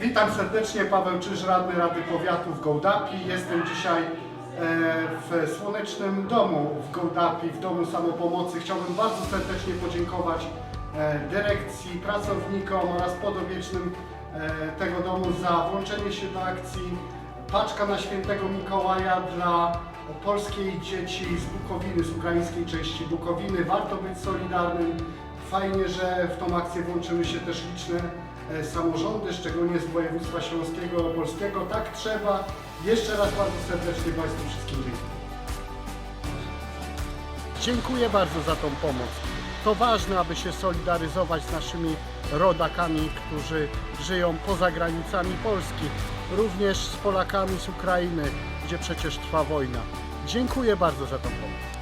Witam serdecznie, Paweł Czyż, radny Rady Powiatu w Gołdapi. Jestem dzisiaj e, w słonecznym domu w Gołdapi, w Domu Samopomocy. Chciałbym bardzo serdecznie podziękować e, dyrekcji, pracownikom oraz podobiecznym e, tego domu za włączenie się do akcji Paczka na Świętego Mikołaja dla polskiej dzieci z Bukowiny, z ukraińskiej części Bukowiny. Warto być solidarnym. Fajnie, że w tą akcję włączyły się też liczne e, samorządy, szczególnie z województwa śląskiego, opolskiego. Tak trzeba. Jeszcze raz bardzo serdecznie Państwu wszystkim dziękuję. Dziękuję bardzo za tą pomoc. To ważne, aby się solidaryzować z naszymi rodakami, którzy żyją poza granicami Polski, również z Polakami z Ukrainy, gdzie przecież trwa wojna. Dziękuję bardzo za tą pomoc.